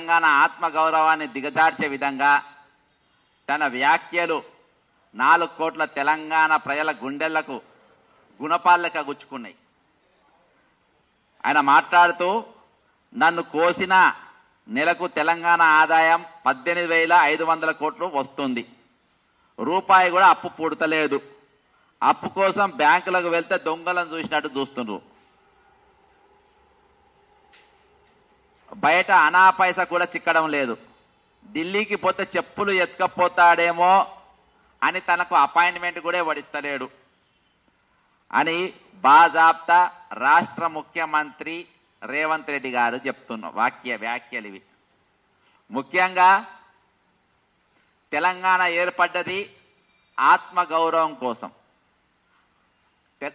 తెలంగాణ ఆత్మగౌరవాన్ని దిగజార్చే విధంగా తన వ్యాఖ్యలు నాలుగు కోట్ల తెలంగాణ ప్రజల గుండెలకు గుణపాలక గుచ్చుకున్నాయి. ఆయన మాట్లాడుతూ నన్ను కోసిన నెలకు తెలంగాణ ఆదాయం పద్దెనిమిది వేల ఐదు వందల కోట్లు వస్తుంది. రూపాయి కూడా అప్పు పుడతలేదు. అప్పు కోసం బ్యాంకులకు వెళ్తే దొంగలను చూసినట్టు చూస్తుండ్రు. బయట అనాపైస కూడా చిక్కడం లేదు. ఢిల్లీకి పోతే చెప్పులు ఎత్తుకపోతాడేమో అని తనకు అపాయింట్మెంట్ కూడా వడిస్తలేడు అని బాజాబ్తా రాష్ట్ర ముఖ్యమంత్రి రేవంత్ రెడ్డి గారు చెప్తున్న వాక్య వ్యాఖ్యలు ఇవి. ముఖ్యంగా తెలంగాణ ఏర్పడ్డది ఆత్మగౌరవం కోసం.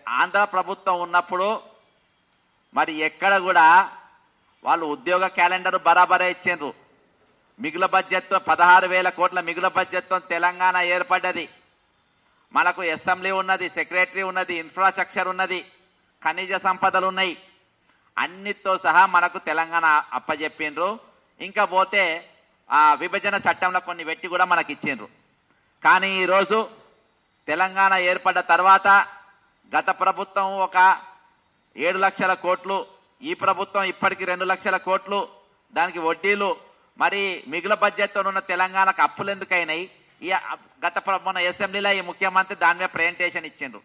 ఆంధ్ర ప్రభుత్వం ఉన్నప్పుడు మరి ఎక్కడ కూడా వాళ్ళు ఉద్యోగ క్యాలెండర్ బరాబరే ఇచ్చిండ్రు. మిగులు బడ్జెట్తో పదహారు వేల కోట్ల మిగులు బడ్జెట్తో తెలంగాణ ఏర్పడ్డది. మనకు అసెంబ్లీ ఉన్నది సెక్రటరీ ఉన్నది ఇన్ఫ్రాస్ట్రక్చర్ ఉన్నది ఖనిజ సంపదలు ఉన్నాయి. అన్నిటితో సహా మనకు తెలంగాణ అప్పజెప్పిండ్రు. ఇంకా పోతే ఆ విభజన చట్టంలో కొన్ని పెట్టి కూడా మనకి ఇచ్చిండ్రు. కానీ ఈరోజు తెలంగాణ ఏర్పడ్డ తర్వాత గత ప్రభుత్వం ఒక ఏడు లక్షల కోట్లు ఈ ప్రభుత్వం ఇప్పటికి రెండు లక్షల కోట్లు దానికి వడ్డీలు మరి మిగులు బడ్జెట్తో ఉన్న తెలంగాణకు అప్పులు ఎందుకైనాయి? ఈ గత మన అసెంబ్లీలో ఈ ముఖ్యమంత్రి దాని మీద ప్రజెంటేషన్ ఇచ్చిండ్రు.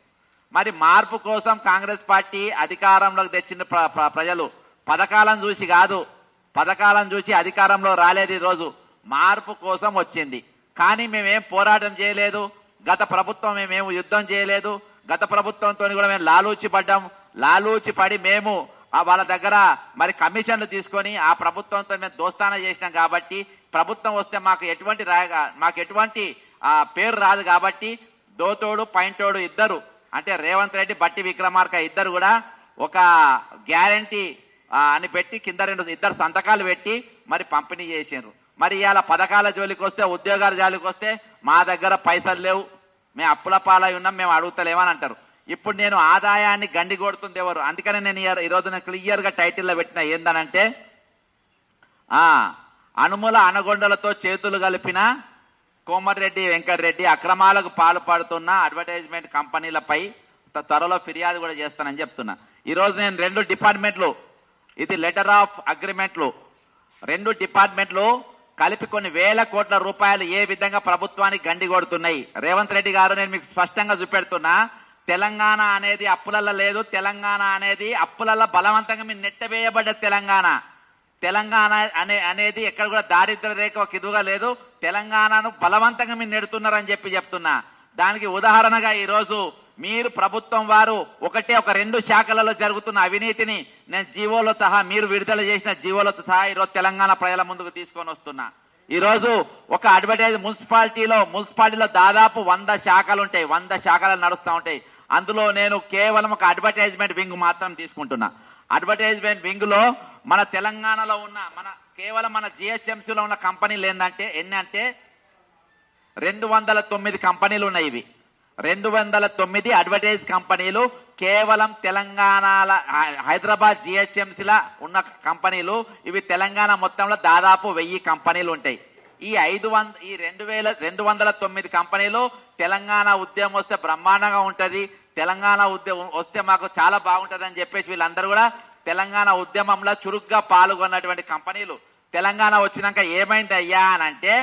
మరి మార్పు కోసం కాంగ్రెస్ పార్టీ అధికారంలోకి తెచ్చిన ప్ర- ప్రజలు పథకాలను చూసి కాదు పథకాలను చూసి అధికారంలో రాలేదు ఈరోజు. రోజు మార్పు కోసం వచ్చింది. కానీ మేమేం పోరాటం చేయలేదు. గత ప్రభుత్వం మేమేం యుద్ధం చేయలేదు. గత ప్రభుత్వంతో కూడా మేము లాలూచి పడ్డాం లాలూచి పడి మేము వాళ్ళ దగ్గర మరి కమిషన్లు తీసుకొని ఆ ప్రభుత్వంతో మేము దోస్తాన చేసినాం కాబట్టి ప్రభుత్వం వస్తే మాకు ఎటువంటి రాయగా మాకు ఎటువంటి పేరు రాదు కాబట్టి దోతోడు పైంటోడు ఇద్దరు అంటే రేవంత్ రెడ్డి బట్టి విక్రమార్క ఇద్దరు కూడా ఒక గ్యారంటీ అని పెట్టి కింద రెండు ఇద్దరు సంతకాలు పెట్టి మరి పంపిణీ చేసారు మరి ఇవాళ పథకాల జోలికి వస్తే ఉద్యోగాల జోలికి వస్తే మా దగ్గర పైసలు లేవు. మేము అప్పుల పాలై ఉన్నాం మేము అడుగుతలేమని అంటారు. ఇప్పుడు నేను ఆదాయాన్ని గండి కొడుతుంది ఎవరు? అందుకనే నేను ఈ- ఈ రోజున క్లియర్గా టైటిల్లో పెట్టిన ఏందనంటే అనుమూల అనుముల అనగొండలతో చేతులు కలిపిన కోమటిరెడ్డి వెంకటరెడ్డి అక్రమాలకు పాల్పడుతున్న అడ్వర్టైజ్మెంట్ కంపెనీలపై త్వరలో ఫిర్యాదు కూడా చేస్తానని చెప్తున్నా. ఈరోజు నేను రెండు డిపార్ట్మెంట్లు ఇది లెటర్ ఆఫ్ అగ్రిమెంట్లు రెండు డిపార్ట్మెంట్లు కలిపి కొన్ని వేల కోట్ల రూపాయలు ఏ విధంగా ప్రభుత్వానికి గండి కొడుతున్నాయి? రేవంత్ రెడ్డి గారు నేను మీకు స్పష్టంగా చూపెడుతున్నా తెలంగాణ అనేది అప్పులల్లో లేదు తెలంగాణ అనేది అప్పులల్లో బలవంతంగా మీరు నెట్టవేయబడ్డ తెలంగాణ. తెలంగాణ అనే అనేది ఎక్కడ కూడా దారిద్ర రేఖ ఒక ఇదిగా లేదు. తెలంగాణను బలవంతంగా మీరు నెడుతున్నారని చెప్పి చెప్తున్నా. దానికి ఉదాహరణగా ఈరోజు మీరు ప్రభుత్వం వారు ఒకటే ఒక రెండు శాఖలలో జరుగుతున్న అవినీతిని నేను జీవోలో సహా మీరు విడుదల చేసిన జీవోలతో సహా ఈరోజు తెలంగాణ ప్రజల ముందుకు తీసుకొని వస్తున్నా. ఈరోజు ఒక అడ్వర్టైజ్ మున్సిపాలిటీలో మున్సిపాలిటీలో దాదాపు వంద శాఖలు ఉంటాయి వంద శాఖలు నడుస్తూ ఉంటాయి. అందులో నేను కేవలం ఒక అడ్వర్టైజ్మెంట్ వింగ్ మాత్రం తీసుకుంటున్నా. అడ్వర్టైజ్మెంట్ వింగ్లో మన తెలంగాణలో ఉన్న మన కేవలం మన జిహెచ్ఎంసీలో ఉన్న కంపెనీలు ఏంటంటే ఎన్ని అంటే రెండు వందల తొమ్మిది కంపెనీలు ఉన్నాయి ఇవి. రెండు వందల తొమ్మిది అడ్వర్టైజ్ కంపెనీలు కేవలం తెలంగాణల హైదరాబాద్ జిహెచ్ఎంసీలా ఉన్న కంపెనీలు ఇవి తెలంగాణ మొత్తంలో దాదాపు వెయ్యి కంపెనీలు ఉంటాయి. ఈ ఐదు వంద ఈ రెండు వేల రెండు వందల తొమ్మిది కంపెనీలు తెలంగాణ ఉద్యమం వస్తే బ్రహ్మాండంగా ఉంటుంది. తెలంగాణ ఉద్యమం వస్తే మాకు చాలా బాగుంటుందని అని చెప్పేసి వీళ్ళందరూ కూడా తెలంగాణ ఉద్యమంలో చురుగ్గా పాల్గొన్నటువంటి కంపెనీలు. తెలంగాణ వచ్చినాక ఏమైంది అయ్యా అని అంటే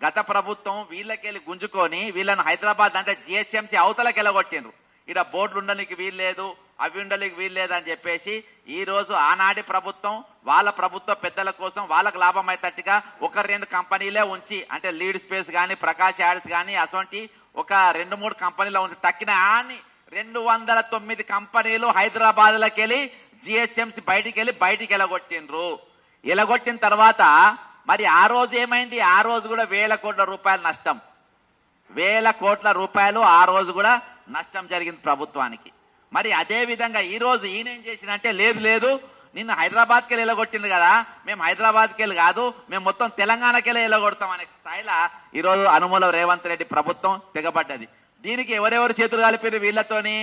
గత ప్రభుత్వం వీళ్ళకెళ్ళి గుంజుకొని వీళ్ళని హైదరాబాద్ అంటే జిహెచ్ఎంసీ అవతలకి వెళ్ళగొట్టిండ్రు. ఇక్కడ బోర్డులు ఉండడానికి వీల్లేదు అవి ఉండడానికి వీల్లేదు అని చెప్పేసి ఈ రోజు ఆనాటి ప్రభుత్వం వాళ్ళ ప్రభుత్వ పెద్దల కోసం వాళ్ళకు లాభం అయ్యేటట్టుగా ఒక రెండు కంపెనీలే ఉంచి అంటే లీడ్ స్పేస్ కానీ ప్రకాష్ యాడ్స్ కానీ అటువంటి ఒక రెండు మూడు కంపెనీలు ఉంచి తక్కిన అని రెండు వందల తొమ్మిది కంపెనీలు హైదరాబాద్ లకి వెళ్ళి జిహెచ్ఎంసీ బయటికి వెళ్ళి బయటికి ఎలగొట్టిండ్రు. ఎలగొట్టిన తర్వాత మరి ఆ రోజు ఏమైంది? ఆ రోజు కూడా వేల కోట్ల రూపాయలు నష్టం. వేల కోట్ల రూపాయలు ఆ రోజు కూడా నష్టం జరిగింది ప్రభుత్వానికి. మరి అదే విధంగా ఈ రోజు ఈయన ఏం చేసినంటే లేదు లేదు నిన్న హైదరాబాద్కి వెళ్ళి ఎలగొట్టింది కదా మేము హైదరాబాద్కి వెళ్ళి కాదు మేము మొత్తం తెలంగాణకి వెళ్ళి ఎలగొడతాం అనే స్థాయిలో ఈ రోజు అనుమూల రేవంత్ రెడ్డి ప్రభుత్వం తెగబడ్డది. దీనికి ఎవరెవరు చేతులు కలిపారు వీళ్ళతోని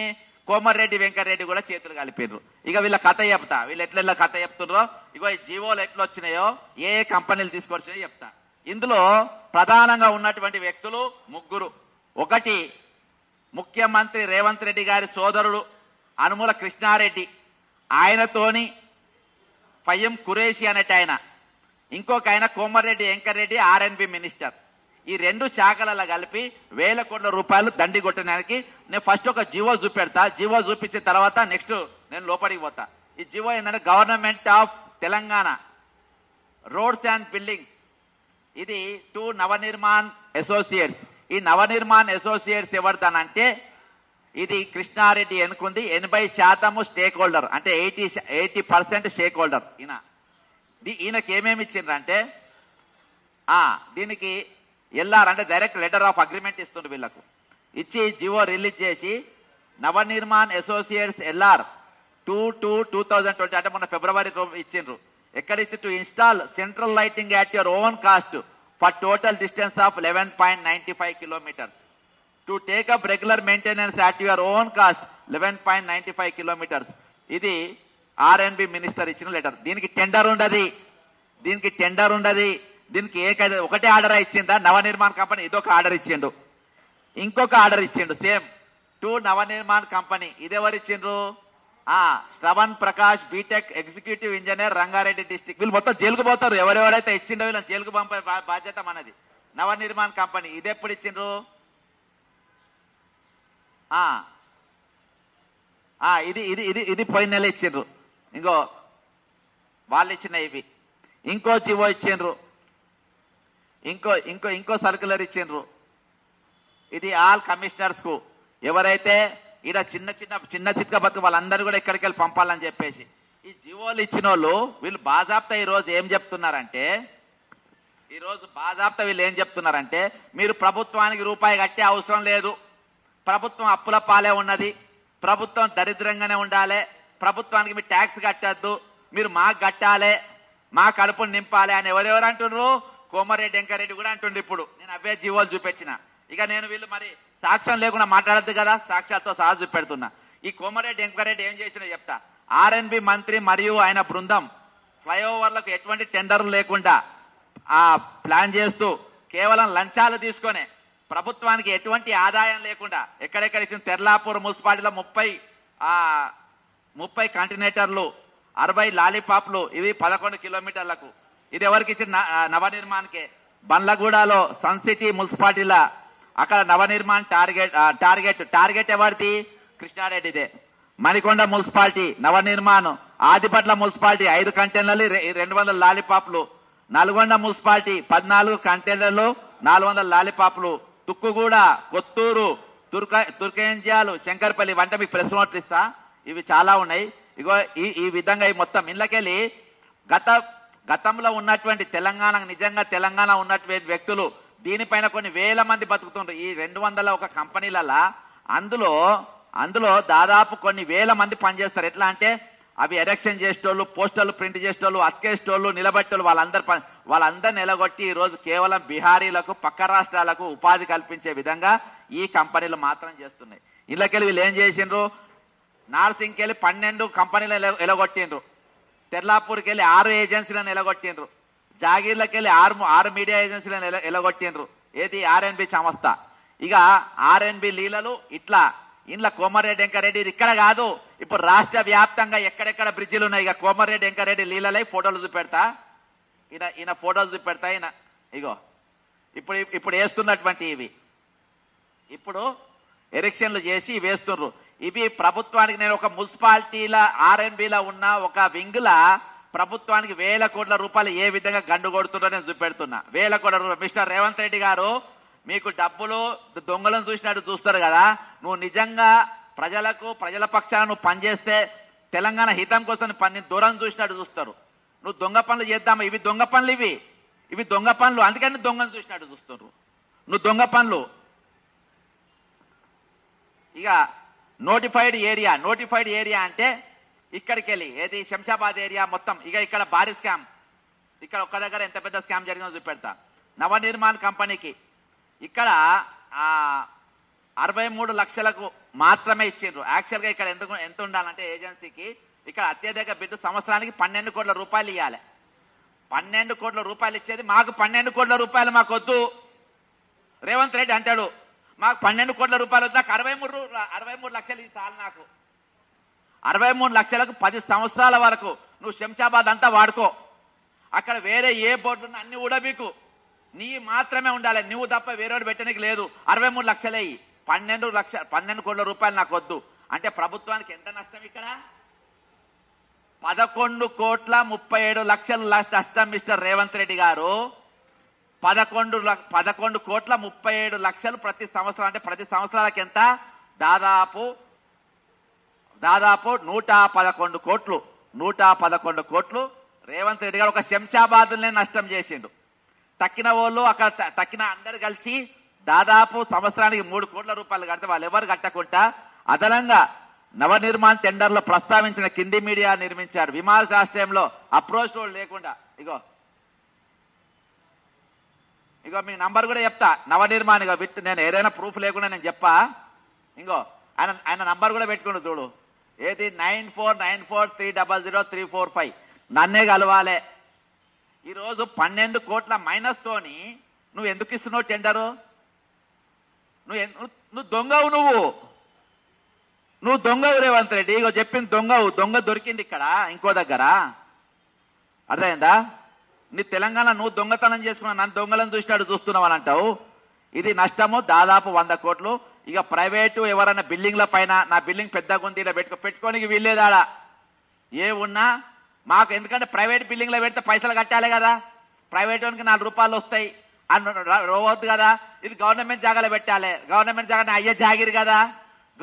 కోమరెడ్డి వెంకటరెడ్డి కూడా చేతులు కలిపిర్రు ఇక వీళ్ళ కథ చెప్తా. వీళ్ళు ఎట్లా కథ చెప్తుర్రో ఇగో ఈ జీవోలు ఎట్లా వచ్చినాయో ఏ ఏ కంపెనీలు తీసుకొచ్చినాయో చెప్తా. ఇందులో ప్రధానంగా ఉన్నటువంటి వ్యక్తులు ముగ్గురు. ఒకటి ముఖ్యమంత్రి రేవంత్ రెడ్డి గారి సోదరుడు అనుముల కృష్ణారెడ్డి. ఆయనతోని ఫయ్యం కురేషి అనేట ఆయన ఇంకొక ఆయన కోమరెడ్డి వెంకరెడ్డి ఆర్ఎన్బి మినిస్టర్. ఈ రెండు శాఖలలో కలిపి వేల కోట్ల రూపాయలు దండి కొట్టడానికి నేను ఫస్ట్ ఒక జీవో చూపెడతా. జీవో చూపించిన తర్వాత నెక్స్ట్ నేను లోపలికి పోతా. ఈ జీవో ఏంటంటే government of Telangana. Roads and buildings ఇది టూ నవనిర్మాణ్ అసోసియేట్స్. ఈ నవనిర్మాణ్ అసోసియేట్స్ ఎవరిదానంటే ఇది కృష్ణారెడ్డి ఎన్నుకుంది. ఎనభై శాతము స్టేక్ హోల్డర్. అంటే eighty eighty percent stake holder ఈయన. ఈయనకి ఏమేమి ఇచ్చిండ్రంటే దీనికి ఎల్ఆర్ అంటే డైరెక్ట్ లెటర్ ఆఫ్ అగ్రిమెంట్ ఇస్తుండ్రు వీళ్ళకు. ఇచ్చి జివో రిలీజ్ చేసి Navnirman associates LR two two two thousand twenty అంటే మొన్న ఫిబ్రవరి ఇచ్చిండ్రు. ఎక్కడ ఇచ్చి? To install central lighting at your own cost for total distance of eleven point ninety five kilometres to take up regular maintenance at your own cost eleven point ninety five kilometres ఇది R&B minister ఇచ్చిన letter దీనికి tender ఉండదు. దీనికి tender ఉండదు. దీనికి ఏ ఒకటే order ఇచ్చిందా? Navnirman company ఇదొక ఆర్డర్ ఇచ్చిండు. ఇంకొక ఆర్డర్ ఇచ్చిండు సేమ్. To Navnirman company. ఇదెవరు ఇచ్చిండ్రు? ఆ Shravan Prakash BTech executive engineer Rangareddy district. వీళ్ళు మొత్తం జైలుకు పోతారు. ఎవరెవరైతే ఇచ్చిండో వీళ్ళని జైలుకు పంపే బాధ్యత మనది. నవనిర్మాణ్ కంపెనీ. ఇదెప్పుడు ఇచ్చిండ్రు? ఇది ఇది ఇది ఇది పోయిన నెల ఇచ్చిండ్రు. ఇంకో వాళ్ళు ఇచ్చిన ఇవి. ఇంకో జీవో ఇచ్చిండ్రు. ఇంకో ఇంకో ఇంకో సర్కులర్ ఇచ్చిండ్రు. ఇది ఆల్ కమిషనర్స్కు. ఎవరైతే ఇలా చిన్న చిన్న చిన్న చిత్క బతుకు వాళ్ళందరూ కూడా ఇక్కడికి వెళ్ళి పంపాలని చెప్పేసి. ఈ జీవోలు ఇచ్చిన వాళ్ళు వీళ్ళు బాజాప్తా ఈ రోజు ఏం చెప్తున్నారంటే ఈ రోజు బాజాప్తా వీళ్ళు ఏం చెప్తున్నారంటే మీరు ప్రభుత్వానికి రూపాయి కట్టే అవసరం లేదు. ప్రభుత్వం అప్పుల పాలే ఉన్నది. ప్రభుత్వం దరిద్రంగానే ఉండాలి. ప్రభుత్వానికి మీరు ట్యాక్స్ కట్టద్దు. మీరు మాకు కట్టాలి. మా కడుపును నింపాలి అని ఎవరెవరు అంటున్నారు? కోమారెడ్డి వెంకారెడ్డి కూడా అంటుండే ఇప్పుడు. నేను అవే జీవోలు చూపించిన ఇక నేను వీళ్ళు మరి సాక్ష్యం లేకుండా మాట్లాడద్దు కదా సాక్ష్యాలతో సహా చూపెడుతున్నా. ఈ కోమారెడ్డి వెంకారెడ్డి ఏం చేసినా చెప్తా. ఆర్ఎన్బి మంత్రి మరియు ఆయన బృందం ఫ్లైఓవర్లకు ఎటువంటి టెండర్లు లేకుండా ఆ ప్లాన్ చేస్తూ కేవలం లంచాలు తీసుకొని ప్రభుత్వానికి ఎటువంటి ఆదాయం లేకుండా ఎక్కడెక్కడ ఇచ్చిన తెర్లాపూర్ మున్సిపాలిటీలో ముప్పై ఆ ముప్పై కంటినేటర్లు అరవై లాలీపాప్లు ఇవి పదకొండు కిలోమీటర్లకు ఇది ఎవరికి ఇచ్చిన నవ ఆ, బండ్లగూడలో సన్ సిటీ మున్సిపాలిటీల అక్కడ నవ నిర్మాణ టార్గెట్ టార్గెట్ టార్గెట్ ఎవరిది? కృష్ణారెడ్డిదే. మణికొండ మున్సిపాలిటీ నవ నిర్మాణం ఆదిపట్ల మున్సిపాలిటీ ఐదు కంటైనర్లు రెండు వందల లాలీపాప్లు. నల్గొండ మున్సిపాలిటీ పద్నాలుగు కంటైనర్లు నాలుగు వందల లాలీపాప్లు. తుక్కుగూడ కొత్తూరు తుర్క తుర్కేంజియాలు శంకర్పల్లి వంట మీకు ప్రెస్ నోట్లు ఇస్తా ఇవి చాలా ఉన్నాయి. ఇగో ఈ ఈ విధంగా ఈ మొత్తం ఇళ్ళకెళ్ళి గత గతంలో ఉన్నటువంటి తెలంగాణ నిజంగా తెలంగాణ ఉన్నటువంటి వ్యక్తులు దీనిపైన కొన్ని వేల మంది బతుకుతుండ్రు. ఈ రెండు వందల ఒక కంపెనీలలో అందులో అందులో దాదాపు కొన్ని వేల మంది పనిచేస్తారు. ఎట్లా అంటే అవి ఎరక్షన్ చేసేటోళ్ళు పోస్టర్లు ప్రింట్ చేసేటోళ్ళు అతికేసేటోళ్ళు నిలబెట్టోళ్ళు వాళ్ళందరు పని- వాళ్ళందరూ నిలగొట్టి ఈ రోజు కేవలం బీహారీలకు పక్క రాష్ట్రాలకు ఉపాధి కల్పించే విధంగా ఈ కంపెనీలు మాత్రం చేస్తున్నాయి. ఇళ్ళకెళ్ళి వీళ్ళు ఏం చేసిండ్రు? నార్సింగ్కి వెళ్ళి పన్నెండు కంపెనీలు ఎలగొట్టిండ్రు. తెర్లాపూర్కి వెళ్ళి ఆరు ఏజెన్సీలను ఎలగొట్టిండ్రు జాగీర్లకు వెళ్ళి ఆరు ఆరు మీడియా ఏజెన్సీలను ఎల- ఎలగొట్టిండ్రు ఏది ఆర్ఎన్బి సంస్థ. ఇక ఆర్ఎన్బి లీలలు ఇట్లా ఇంట్లో కోమారెడ్డి వెంకరెడ్డి ఇది ఇక్కడ కాదు. ఇప్పుడు రాష్ట్ర వ్యాప్తంగా ఎక్కడెక్కడ బ్రిడ్జిలు ఉన్నాయి? ఇక కోమారెడ్డి వెంకరెడ్డి లీలలై ఫోటోలు చూపెడతా. ఈయన ఈయన ఫోటోలు చూపెడతా ఈయన. ఇగో ఇప్పుడు ఇప్పుడు వేస్తున్నటువంటి ఇవి. ఇప్పుడు ఎలక్షన్లు చేసి వేస్తుండ్రు ఇవి ప్రభుత్వానికి నేను ఒక మున్సిపాలిటీల ఆర్ఎన్బిలో ఉన్న ఒక వింగ్ల ప్రభుత్వానికి వేల కోట్ల రూపాయలు ఏ విధంగా గండు కొడుతున్నారో నేను చూపెడుతున్నా. వేల కోట్ల రూపాయలు. మిస్టర్ రేవంత్ రెడ్డి గారు మీకు డబ్బులు దొంగలను చూసినట్టు చూస్తారు కదా. నువ్వు నిజంగా ప్రజలకు ప్రజల పక్షాన నువ్వు పనిచేస్తే తెలంగాణ హితం కోసం పని దూరం చూసినట్టు చూస్తారు. నువ్వు దొంగ పనులు చేద్దామా? ఇవి దొంగ పనులు ఇవి. ఇవి దొంగ పనులు. అందుకని దొంగను చూసినట్టు చూస్తారు నువ్వు దొంగ పనులు. ఇక నోటిఫైడ్ ఏరియా నోటిఫైడ్ ఏరియా అంటే ఇక్కడికి వెళ్ళి ఏది శంషాబాద్ ఏరియా మొత్తం ఇక ఇక్కడ భారీ స్కామ్. ఇక్కడ ఒక్క దగ్గర ఎంత పెద్ద స్కామ్ జరిగిందో చూపెడతా. నవనిర్మాణ్ కంపెనీకి ఇక్కడ అరవై మూడు లక్షలకు మాత్రమే ఇచ్చిండ్రు. యాక్చువల్గా ఇక్కడ ఎందుకు ఎంత ఉండాలంటే ఏజెన్సీకి ఇక్కడ అత్యధిక బిడ్డు సంవత్సరానికి పన్నెండు కోట్ల రూపాయలు ఇవ్వాలి పన్నెండు కోట్ల రూపాయలు ఇచ్చేది మాకు పన్నెండు కోట్ల రూపాయలు మాకొద్దు. రేవంత్ రెడ్డి అంటాడు మాకు పన్నెండు కోట్ల రూపాయలు వద్దు. నాకు అరవై మూడు అరవై మూడు లక్షలు ఇది చాలు నాకు. అరవై మూడు లక్షలకు పది సంవత్సరాల వరకు నువ్వు శంషాబాద్ అంతా వాడుకో. అక్కడ వేరే ఏ బోర్డు ఉన్నా అన్ని కూడా మీకు నీ మాత్రమే ఉండాలి. నువ్వు తప్ప వేరేవాడు పెట్టడానికి లేదు. అరవై మూడు లక్షలే పన్నెండు లక్ష పన్నెండు కోట్ల రూపాయలు నాకు వద్దు. అంటే ప్రభుత్వానికి ఎంత నష్టం ఇక్కడ? పదకొండు కోట్ల ముప్పై ఏడు లక్షల నష్టం మిస్టర్ రేవంత్ రెడ్డి గారు. పదకొండు పదకొండు కోట్ల ముప్పై ఏడు లక్షలు ప్రతి సంవత్సరం. అంటే ప్రతి సంవత్సరాలకు ఎంత? దాదాపు దాదాపు నూట పదకొండు కోట్లు. నూట పదకొండు కోట్లు. రేవంత్ రెడ్డి గారు ఒక శంషాబాద్నే నష్టం చేసిండు. తక్కిన వాళ్ళు అక్కడ తక్కిన అందరు కలిసి దాదాపు సంవత్సరానికి మూడు కోట్ల రూపాయలు కడితే వాళ్ళు ఎవరు కట్టకుండా అదనంగా నవనిర్మాణ్ టెండర్లో ప్రస్తావించిన కింది మీడియా నిర్మించారు. విమాన రాష్ట్రంలో అప్రోచ్ రోడ్ లేకుండా. ఇగో ఇగో మీ నంబర్ కూడా చెప్తా. నవనిర్మాణ్ ఇగో విత్ నేను ఏదైనా ప్రూఫ్ లేకుండా నేను చెప్పా. ఇంకో ఆయన ఆయన నంబర్ కూడా పెట్టుకుండు చూడు. ఏది? Nine four nine four three double zero three four five. నన్నే కలవాలే. ఈరోజు పన్నెండు కోట్ల మైనస్ తోని నువ్వు ఎందుకు ఇస్తున్నావు టెండరు? నువ్వు నువ్వు- నువ్వు దొంగవు నువ్వు. నువ్వు దొంగవు రేవంత్ రెడ్డి. ఇగో చెప్పింది దొంగవు. దొంగ దొరికింది ఇక్కడ ఇంకో దగ్గర. అర్థమైందా? నీ తెలంగాణ నువ్వు దొంగతనం చేసుకున్నా నన్ను దొంగలను చూసినాడు చూస్తున్నావు అంటావు ఇది నష్టము దాదాపు వంద కోట్లు. ఇక ప్రైవేటు ఎవరైనా బిల్డింగ్ల పైన నా బిల్డింగ్ పెద్దగా ఉంది ఇలా పెట్టుకో పెట్టుకోనికి వీల్లేదాడా. ఏ ఉన్నా మాకు ఎందుకంటే ప్రైవేట్ బిల్డింగ్లో పెడితే పైసలు కట్టాలి కదా. ప్రైవేట్ వానికి నాలుగు రూపాయలు వస్తాయి. అని రోవద్దు కదా. ఇది గవర్నమెంట్ జాగాలో పెట్టాలి. గవర్నమెంట్ జాగా అయ్యే జాగిరి కదా.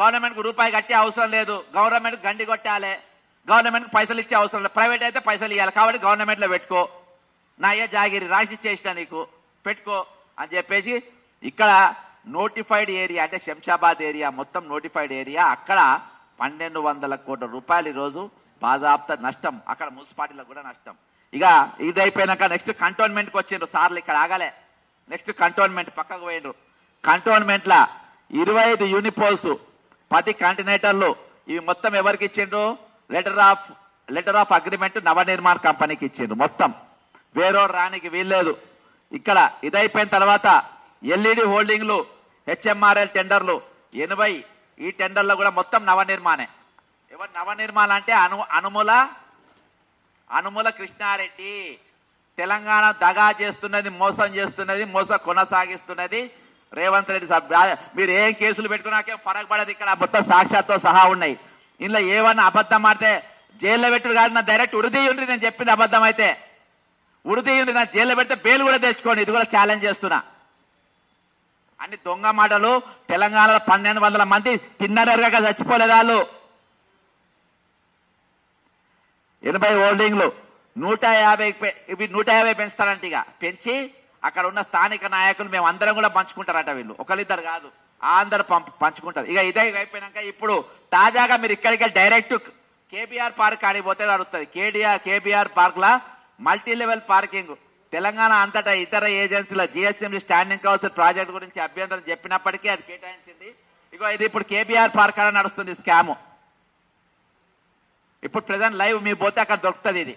గవర్నమెంట్కి రూపాయి కట్టే అవసరం లేదు. గవర్నమెంట్ గండి కొట్టాలి. గవర్నమెంట్కి పైసలు ఇచ్చే అవసరం లేదు. ప్రైవేట్ అయితే పైసలు ఇవ్వాలి కాబట్టి గవర్నమెంట్లో పెట్టుకో. నా అయ్యే జాగిరి రాసి చేసిన నీకు? పెట్టుకో అని చెప్పేసి ఇక్కడ నోటిఫైడ్ ఏరియా అంటే శంషాబాద్ ఏరియా మొత్తం నోటిఫైడ్ ఏరియా. అక్కడ పన్నెండు వందల కోట్ల రూపాయలు ఈరోజు బాధాప్త నష్టం. అక్కడ మున్సిపాలిటీలకు కూడా నష్టం. ఇక ఇది అయిపోయినాక నెక్స్ట్ కంటోన్మెంట్కి వచ్చిండ్రు. సార్లు ఇక్కడ ఆగలే. నెక్స్ట్ కంటోన్మెంట్ పక్కకు పోయిండ్రు. కంటోన్మెంట్ల ఇరవై ఐదు యూనిపోల్స్ పది కంటినేటర్లు ఇవి మొత్తం ఎవరికి ఇచ్చిండ్రు? Letter of letter of agreement Navnirman కంపెనీకి ఇచ్చిండ్రు మొత్తం. వేరే రానికి వీల్లేదు. ఇక్కడ ఇదైపోయిన తర్వాత ఎల్ఈడి హోల్డింగ్లు హెచ్ఎంఆర్ఎల్ టెండర్లు ఎనభై ఈ టెండర్లో కూడా మొత్తం నవనిర్మాణే. ఎవరు నవనిర్మాణ అంటే అను అనుముల అనుముల కృష్ణారెడ్డి. తెలంగాణ దగా చేస్తున్నది మోసం చేస్తున్నది మోసం కొనసాగిస్తున్నది రేవంత్ రెడ్డి సాబ్ మీరు ఏం కేసులు పెట్టుకున్నాకేం ఫరక్ పడదు ఇక్కడ మొత్తం సాక్షాత్తో సహా ఉన్నాయి. ఇందులో ఏమన్నా అబద్ధం ఆడితే జైల్లో పెట్టుడు కాదు నా డైరెక్ట్ ఉరిదీయుండ్రి నేను చెప్పింది అబద్ధం అయితే ఉరిదీయుండ్రి నా జైల్లో పెడితే బెయిల్ కూడా తెచ్చుకోండి. ఇది కూడా ఛాలెంజ్ చేస్తున్నా. అన్ని దొంగ మాటలు తెలంగాణలో పన్నెండు వందల మంది తిన్నరగా చచ్చిపోలేదు వాళ్ళు. ఎనభై హోల్డింగ్లు. నూట యాభై ఇవి నూట యాభై పెంచుతారంట ఇక. పెంచి అక్కడ ఉన్న స్థానిక నాయకులు మేము అందరం కూడా పంచుకుంటారట వీళ్ళు. ఒకరిద్దరు కాదు. అందరు పంప పంచుకుంటారు. ఇక ఇదే అయిపోయినాక ఇప్పుడు తాజాగా మీరు ఇక్కడికి డైరెక్ట్ కేబీఆర్ పార్క్ ఆడిపోతే అడుగుతుంది కేడిఆర్ కేబీఆర్ పార్క్ లా మల్టీ లెవెల్ పార్కింగ్. తెలంగాణ అంతటా ఇతర ఏజెన్సీల జిహెచ్ఎంసీ స్టాండింగ్ కౌన్సిల్ ప్రాజెక్ట్ గురించి అభ్యంతరం చెప్పినప్పటికీ అది కేటాయించింది. ఇగో ఇది ఇప్పుడు కేబీఆర్ పార్క్ అని నడుస్తుంది స్కాము. ఇప్పుడు ప్రజెంట్ లైవ్ మీ పోతే అక్కడ దొరుకుతుంది ఇది.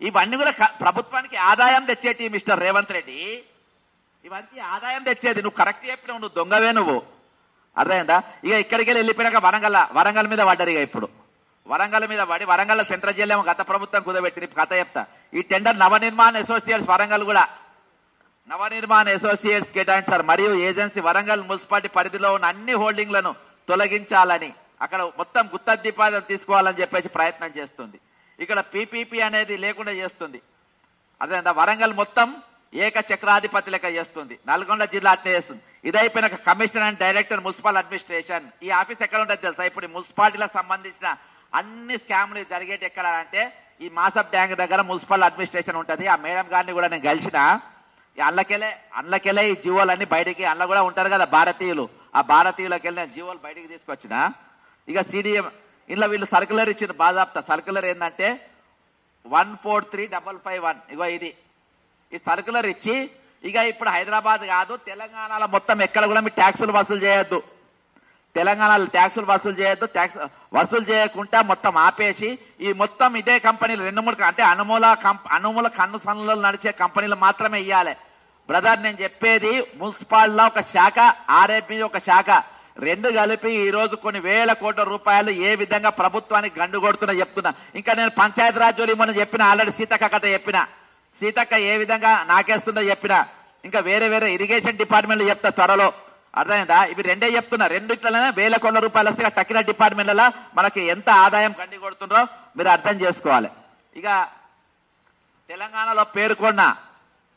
ఇవన్నీ కూడా ప్రభుత్వానికి ఆదాయం తెచ్చేటి మిస్టర్ రేవంత్ రెడ్డి. ఇవన్నీ ఆదాయం తెచ్చేది. నువ్వు కరెక్ట్ చెప్పినావు నువ్వు దొంగవే నువ్వు. అర్థమైందా? ఇక ఇక్కడికి వెళ్ళి వెళ్ళిపోయినాక వరంగల్ వరంగల్ మీద పడ్డారు ఇక ఇప్పుడు. వరంగల్ మీద పడి వరంగల్ సెంట్రల్ జైలు ఏమో గత ప్రభుత్వం కుదబెట్టింది. కథ చెప్తా. ఈ టెండర్ నవనిర్మాణ్ అసోసియేట్స్ వరంగల్ కూడా నవనిర్మాణ్ అసోసియేట్స్ కేటాయించారు. మరియు ఏజెన్సీ వరంగల్ మున్సిపాలిటీ పరిధిలో ఉన్న అన్ని హోల్డింగ్లను తొలగించాలని అక్కడ మొత్తం గుత్తద్దీపాదం తీసుకోవాలని చెప్పేసి ప్రయత్నం చేస్తుంది. ఇక్కడ పీపీపీ అనేది లేకుండా చేస్తుంది. అదే వరంగల్ మొత్తం ఏక చక్రాధిపతి లెక్క చేస్తుంది. నల్గొండ జిల్లా అట్నే చేస్తుంది. ఇదైపోయిన commissioner and director municipal administration. ఈ ఆఫీస్ ఎక్కడ ఉంటుంది తెలుసా? ఇప్పుడు మున్సిపాలిటీలకు సంబంధించిన అన్ని స్కామ్లు జరిగేటి ఎక్కడ అంటే ఈ మాసప్ ట్యాంక్ దగ్గర మున్సిపల్ అడ్మినిస్ట్రేషన్ ఉంటుంది. ఆ మేడం గారిని కూడా నేను కలిసిన ఈ అల్లకెళ్ళే అల్లకెళ్ళే ఈ జీవోలన్నీ బయటికి అందులో కూడా ఉంటారు కదా భారతీయులు. ఆ భారతీయులకి వెళ్ళిన జీవోలు బయటికి తీసుకొచ్చిన. ఇక సిడిఎం ఇంట్లో వీళ్ళు సర్కులర్ ఇచ్చిన బాధాప్త. సర్కులర్ ఏంటంటే one four three double five one. ఇగో ఇది. ఈ సర్కులర్ ఇచ్చి ఇక ఇప్పుడు హైదరాబాద్ కాదు తెలంగాణలో మొత్తం ఎక్కడ కూడా మీ ట్యాక్సులు వసూలు చేయొద్దు. తెలంగాణలో ట్యాక్సులు వసూలు చేయొద్దు ట్యాక్స్ వసూలు చేయకుండా మొత్తం ఆపేసి ఈ మొత్తం ఇదే కంపెనీలు రెండు మూడు అంటే అనుమూల అనుమూల కన్ను సన్నులు నడిచే కంపెనీలు మాత్రమే ఇవ్వాలి బ్రదర్ నేను చెప్పేది మున్సిపాల్లో ఒక శాఖ ఆర్ఏపీ ఒక శాఖ. రెండు కలిపి ఈ రోజు కొన్ని వేల కోట్ల రూపాయలు ఏ విధంగా ప్రభుత్వానికి గండు కొడుతున్నా చెప్తున్నా. ఇంకా నేను పంచాయతీ రాజ్ మనం మొన్న చెప్పిన ఆల్రెడీ సీతక్క కథ చెప్పిన. సీతక్క ఏ విధంగా నాకేస్తుందో చెప్పిన. ఇంకా వేరే వేరే ఇరిగేషన్ డిపార్ట్మెంట్లు చెప్తా త్వరలో. అర్థమైందా? ఇవి రెండే చెప్తున్నా. రెండిట్లనే వేల కోట్ల రూపాయలు వస్తే తక్కిన డిపార్ట్మెంట్లలో మనకి ఎంత ఆదాయం గండి కొడుతుందో మీరు అర్థం చేసుకోవాలి. ఇక తెలంగాణలో పేర్కొన్న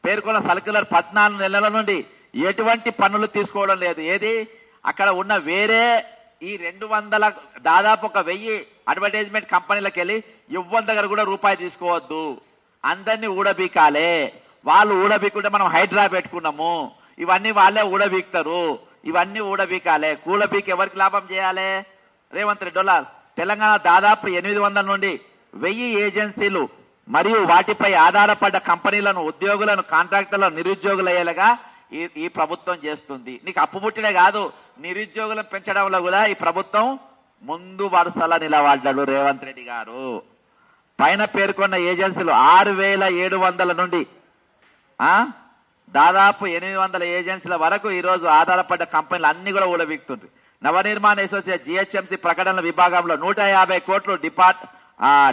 పేర్కొన్న సర్క్యులర్ పద్నాలుగు నెలల నుండి ఎటువంటి పన్నులు తీసుకోవడం లేదు. ఏది? అక్కడ ఉన్న వేరే ఈ రెండు వందల దాదాపు ఒక వెయ్యి అడ్వర్టైజ్మెంట్ కంపెనీలకు వెళ్ళి ఇవ్వని దగ్గర కూడా రూపాయి తీసుకోవద్దు. అందరినీ ఊడబీకాలే. వాళ్ళు ఊడబీకుంటే మనం హైడ్రా పెట్టుకున్నాము. ఇవన్నీ వాళ్ళే ఊడబీక్తారు. ఇవన్నీ ఊడబీకాలే. కూడబీకి ఎవరికి లాభం చేయాలి? రేవంత్ రెడ్డి డొలాల్ తెలంగాణ దాదాపు ఎనిమిది వందల నుండి వెయ్యి ఏజెన్సీలు మరియు వాటిపై ఆధారపడ్డ కంపెనీలను ఉద్యోగులను కాంట్రాక్టర్లను నిరుద్యోగులయ్యేలాగా ఈ ఈ ప్రభుత్వం చేస్తుంది. నీకు అప్పు పుట్టినే కాదు నిరుద్యోగులను పెంచడంలో కూడా ఈ ప్రభుత్వం ముందు వరుసల నిలబడ్డాడు రేవంత్ రెడ్డి గారు. పైన పేర్కొన్న ఏజెన్సీలు ఆరు వేల ఏడు వందల నుండి ఆ? దాదాపు ఎనిమిది వందల ఏజెన్సీల వరకు ఈరోజు ఆధారపడ్డ కంపెనీలు అన్ని కూడా ఊడబిక్తుంది నవనిర్మాణ అసోసియేట్ జిహెచ్ఎంసీ ప్రకటనల విభాగంలో నూట యాభై కోట్లు డిపార్ట్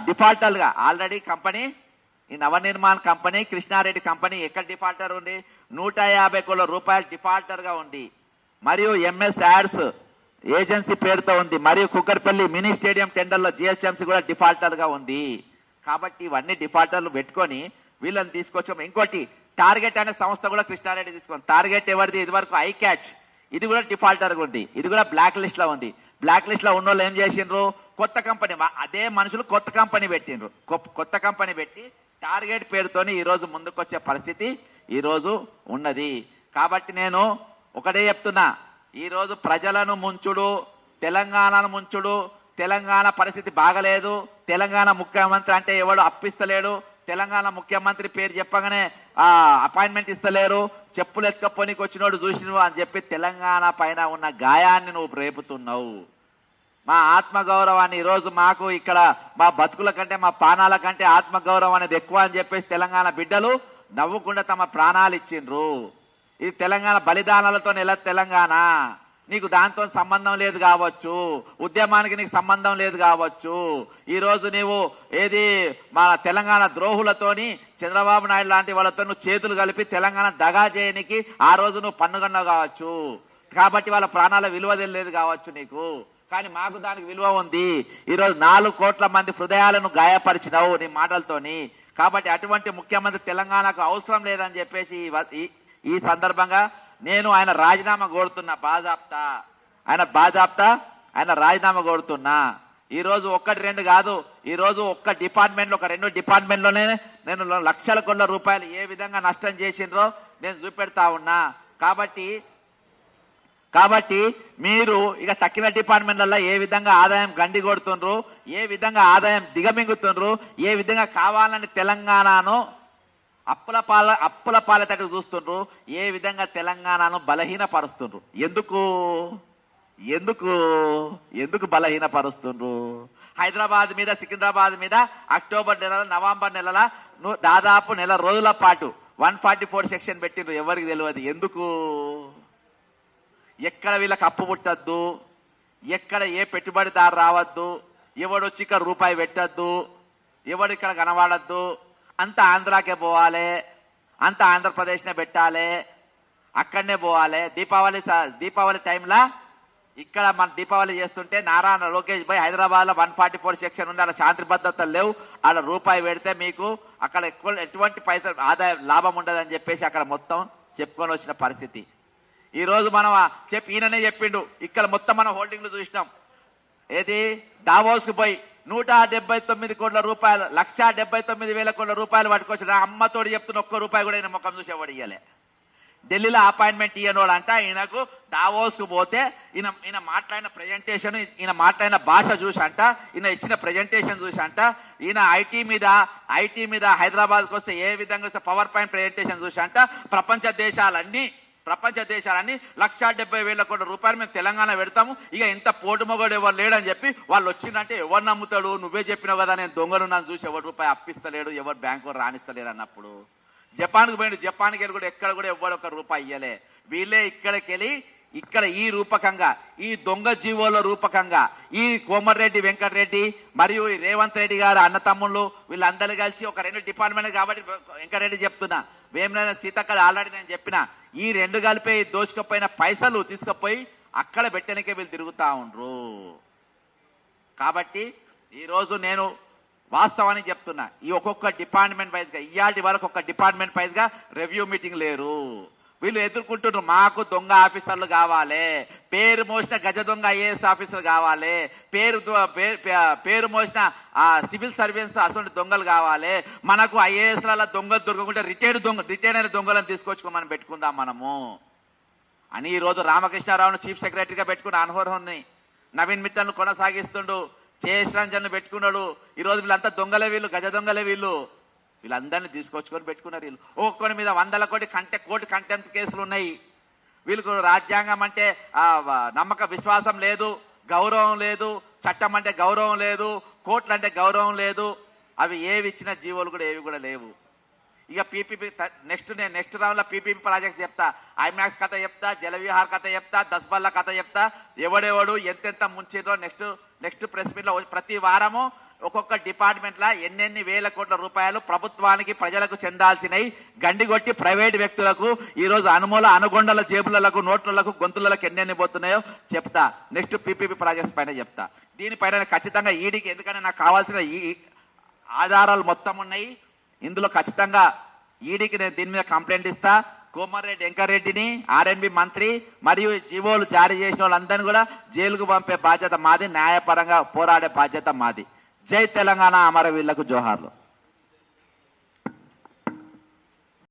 డిఫాల్టర్గా ఆల్రెడీ కంపెనీ ఈ నవనిర్మాణ కంపెనీ కృష్ణారెడ్డి కంపెనీ ఎక్కడ డిఫాల్టర్ ఉంది? నూట యాభై కోట్ల రూపాయలు డిఫాల్టర్గా ఉంది. మరియు ఎంఎస్ యాడ్స్ ఏజెన్సీ పేరుతో ఉంది. మరియు కుక్కర్పల్లి మినీ స్టేడియం టెండర్లో జిహెచ్ఎంసీ కూడా డిఫాల్టర్గా ఉంది. కాబట్టి ఇవన్నీ డిఫాల్టర్లు పెట్టుకొని వీళ్ళని తీసుకొచ్చాము ఇంకోటి టార్గెట్ అనే సంస్థ కూడా కృష్ణారెడ్డి తీసుకుంది టార్గెట్ ఎవరిది? ఇది వరకు ఐ క్యాచ్. ఇది కూడా డిఫాల్టర్ ఉంది. ఇది కూడా బ్లాక్ లిస్ట్లో ఉంది. బ్లాక్ లిస్ట్లో ఉన్న ఏం చేసిండ్రు? కొత్త కంపెనీ. అదే మనుషులు కొత్త కంపెనీ పెట్టిండ్రు. కొత్త కంపెనీ పెట్టి టార్గెట్ పేరుతోని ఈరోజు ముందుకొచ్చే పరిస్థితి ఈరోజు ఉన్నది. కాబట్టి నేను ఒకటే చెప్తున్నా. ఈరోజు ప్రజలను ముంచుడు తెలంగాణను ముంచుడు తెలంగాణ పరిస్థితి బాగలేదు తెలంగాణ ముఖ్యమంత్రి అంటే ఎవడు అప్పిస్తలేడు తెలంగాణ ముఖ్యమంత్రి పేరు చెప్పగానే ఆ అపాయింట్మెంట్ ఇస్తలేరు చెప్పులు ఎత్తుకపోనికి వచ్చినోడు చూసినవు? అని చెప్పి తెలంగాణ పైన ఉన్న గాయాన్ని నువ్వు రేపుతున్నావు. మా ఆత్మగౌరవాన్ని ఈరోజు మాకు ఇక్కడ మా బతుకుల కంటే మా ప్రాణాల కంటే ఆత్మగౌరవం అనేది ఎక్కువ అని చెప్పేసి తెలంగాణ బిడ్డలు నవ్వకుండా తమ ప్రాణాలు ఇచ్చిండ్రు. ఇది తెలంగాణ బలిదానాలతో నెల తెలంగాణ? నీకు దాంతో సంబంధం లేదు కావచ్చు. ఉద్యమానికి నీకు సంబంధం లేదు కావచ్చు. ఈరోజు నీవు ఏది మన తెలంగాణ ద్రోహులతోని చంద్రబాబు నాయుడు లాంటి వాళ్ళతో నువ్వు చేతులు కలిపి తెలంగాణ దగా చేయనికి ఆ రోజు నువ్వు పన్నుగన్నావు కావచ్చు. కాబట్టి వాళ్ళ ప్రాణాల విలువ తెలియదు కావచ్చు నీకు. కానీ మాకు దానికి విలువ ఉంది. ఈరోజు నాలుగు కోట్ల మంది హృదయాలను గాయపరిచినావు నీ మాటలతోని. కాబట్టి అటువంటి ముఖ్యమంత్రి తెలంగాణకు అవసరం లేదని చెప్పేసి ఈ సందర్భంగా నేను ఆయన రాజీనామా కోరుతున్నా బాజాప్తా. ఆయన బాజాప్తా ఆయన రాజీనామా కోరుతున్నా. ఈ రోజు ఒక్కటి రెండు కాదు ఈ రోజు ఒక్క డిపార్ట్మెంట్ ఒక రెండు డిపార్ట్మెంట్లోనే నేను లక్షల కోట్ల రూపాయలు ఏ విధంగా నష్టం చేసిండ్రో నేను చూపెడతా ఉన్నా. కాబట్టి కాబట్టి మీరు ఇక తక్కిన డిపార్ట్మెంట్లలో ఏ విధంగా ఆదాయం గండి కొడుతుండ్రు ఏ విధంగా ఆదాయం దిగమింగుతుండ్రు ఏ విధంగా కావాలని తెలంగాణను అప్పుల పాల అప్పుల పాలతటి చూస్తుండ్రు ఏ విధంగా తెలంగాణను బలహీనపరుస్తుండ్రు. ఎందుకు? ఎందుకు? ఎందుకు బలహీనపరుస్తుండ్రు? హైదరాబాద్ మీద సికింద్రాబాద్ మీద అక్టోబర్ నెల నవంబర్ నెలల దాదాపు నెల రోజుల పాటు వన్ ఫార్టీ ఫోర్ సెక్షన్ పెట్టిండ్రు. ఎవరికి తెలియదు. ఎందుకు? ఎక్కడ వీళ్ళకి అప్పు పుట్టద్దు? ఎక్కడ ఏ పెట్టుబడిదారు రావద్దు? ఎవడొచ్చి ఇక్కడ రూపాయి పెట్టద్దు? ఎవడు ఇక్కడ కనబడద్దు? అంత ఆంధ్రాకే పోవాలి అంత ఆంధ్రప్రదేశ్నే పెట్టాలి అక్కడనే పోవాలి. దీపావళి దీపావళి టైంలో ఇక్కడ మన దీపావళి చేస్తుంటే నారాయణ లోకేష్ భాయ్ హైదరాబాద్లో వన్ ఫార్టీ ఫోర్ సెక్షన్ ఉంది. అలా శాంతి భద్రతలు లేవు. అక్కడ రూపాయి పెడితే మీకు అక్కడ ఎక్కువ ఎటువంటి పైసలు ఆదాయం లాభం ఉండదని చెప్పేసి అక్కడ మొత్తం చెప్పుకొని వచ్చిన పరిస్థితి. ఈ రోజు మనం చెప్పి ఈయననే చెప్పిండు. ఇక్కడ మొత్తం మనం హోల్డింగ్లు చూసినాం. ఏది? దావోస్కి పోయి నూట డెబ్బై తొమ్మిది కోట్ల రూపాయలు లక్ష డెబ్బై తొమ్మిది వేల కోట్ల రూపాయలు పట్టుకొచ్చిన అమ్మతోడు చెప్తున్న ఒక్క రూపాయి కూడా ఆయన ముఖం చూసేవాడు ఇయ్యలే. ఢిల్లీలో అపాయింట్మెంట్ ఇయ్యనోడు అంట ఈయనకు దావోస్ పోతే ఈయన ఈయన మాట్లాడిన ప్రజెంటేషన్ ఈయన మాట్లాడిన భాష చూసి అంట ఈయన ఇచ్చిన ప్రజెంటేషన్ చూసి అంట ఈయన ఐటీ మీద ఐటీ మీద హైదరాబాద్కి వస్తే ఏ విధంగా వస్తే పవర్ పాయింట్ ప్రజెంటేషన్ చూసి అంట ప్రపంచ దేశాలన్నీ ప్రపంచ దేశాలన్నీ లక్షా డెబ్బై వేల కోట్ల రూపాయలు మేము తెలంగాణ పెడతాము. ఇక ఇంత పోటు మొగడు ఎవరు లేడని చెప్పి వాళ్ళు వచ్చిందంటే ఎవరు నమ్ముతాడు? నువ్వే చెప్పినావు కదా నేను దొంగలు నన్ను చూసి ఎవరు రూపాయి అప్పిస్తలేడు ఎవరు బ్యాంకు రాణిస్తలేడు అన్నప్పుడు. జపాన్కి పోయిన జపాన్కి వెళ్ళి కూడా ఎక్కడ కూడా ఎవరు ఒక రూపాయి ఇయ్యలే. వీళ్ళే ఇక్కడికి వెళ్ళి ఇక్కడ ఈ రూపకంగా ఈ దొంగ జీవోల రూపకంగా ఈ కోమర్రెడ్డి వెంకటరెడ్డి మరియు ఈ రేవంత్ రెడ్డి గారు అన్న తమ్ముళ్ళు వీళ్ళందరూ కలిసి ఒక రెండు డిపార్ట్మెంట్ కాబట్టి వెంకటరెడ్డి చెప్తున్నా. వేమిన సీతక్క ఆల్రెడీ నేను చెప్పిన ఈ రెండు కలిపి దోచుకపోయిన పైసలు తీసుకుపోయి అక్కడ పెట్టడానికే వీళ్ళు తిరుగుతూ ఉండ్రు. కాబట్టి ఈరోజు నేను వాస్తవానికి చెప్తున్నా. ఈ ఒక్కొక్క డిపార్ట్మెంట్ వైజ్గా ఇయాటి వరకు ఒక డిపార్ట్మెంట్ వైజ్గా రివ్యూ మీటింగ్ లేరు. వీళ్ళు ఎదుర్కొంటున్నారు మాకు దొంగ ఆఫీసర్లు కావాలి పేరు మోసిన గజ దొంగ ఐఏఎస్ ఆఫీసర్ కావాలి పేరు పేరు మోసిన ఆ సివిల్ సర్వీస్ అసలు దొంగలు కావాలి మనకు ఐఏఎస్ల దొంగలు దొరకకుండా రిటైర్డ్ దొంగ రిటైర్ అయిన దొంగలను తీసుకొచ్చుకొని మనం పెట్టుకుందాం మనము. అని ఈరోజు రామకృష్ణారావును చీఫ్ సెక్రటరీగా పెట్టుకున్న అనర్హుని నవీన్ మిత్తల్ను కొనసాగిస్తుండు జయశ్రంజన్ పెట్టుకున్నాడు. ఈ రోజు వీళ్ళంతా దొంగలే వీళ్ళు గజ దొంగలే వీళ్ళు. వీళ్ళందరినీ తీసుకొచ్చుకొని పెట్టుకున్నారు వీళ్ళు. ఒక్కొని మీద వందల కోటి కంటే కోటి కంటెంప్ట్ కేసులు ఉన్నాయి. వీళ్ళకు రాజ్యాంగం అంటే నమ్మక విశ్వాసం లేదు గౌరవం లేదు చట్టం అంటే గౌరవం లేదు కోర్టులు అంటే గౌరవం లేదు. అవి ఏవి ఇచ్చిన జీవోలు కూడా ఏవి కూడా లేవు. ఇక పీపీపీ నెక్స్ట్ నేను నెక్స్ట్ రౌండ్లో పీపీపీ ప్రాజెక్ట్ చెప్తా. ఐమాక్స్ కథ చెప్తా జలవిహార్ కథ చెప్తా దస్బల్ల కథ చెప్తా. ఎవడెవడు ఎంతెంత ముంచిరో నెక్స్ట్ నెక్స్ట్ ప్రెస్ మీట్లో ప్రతి వారము ఒక్కొక్క డిపార్ట్మెంట్లా ఎన్నెన్ని వేల కోట్ల రూపాయలు ప్రభుత్వానికి ప్రజలకు చెందాల్సినవి గండిగొట్టి ప్రైవేట్ వ్యక్తులకు ఈరోజు అనుమూల అనుగొండల జేబులకు నోట్లకు గొంతులకు ఎన్నెన్ని పోతున్నాయో చెప్తా. నెక్స్ట్ పీపీపీ ప్రాజెక్ట్స్ పైన చెప్తా. దీనిపైన ఖచ్చితంగా ఈడీకి ఎందుకంటే నాకు కావాల్సిన ఈ ఆధారాలు మొత్తం ఉన్నాయి. ఇందులో ఖచ్చితంగా ఈడీకి నేను దీని మీద కంప్లైంట్ ఇస్తా. కోమారెడ్డి వెంకరెడ్డిని ఆర్ఎన్బి మంత్రి మరియు జీవోలు జారీ చేసిన వాళ్ళందరినీ కూడా జైలుకు పంపే బాధ్యత మాది న్యాయపరంగా పోరాడే బాధ్యత మాది. జై తెలంగాణ అమరవీళ్ళకు జోహార్లు.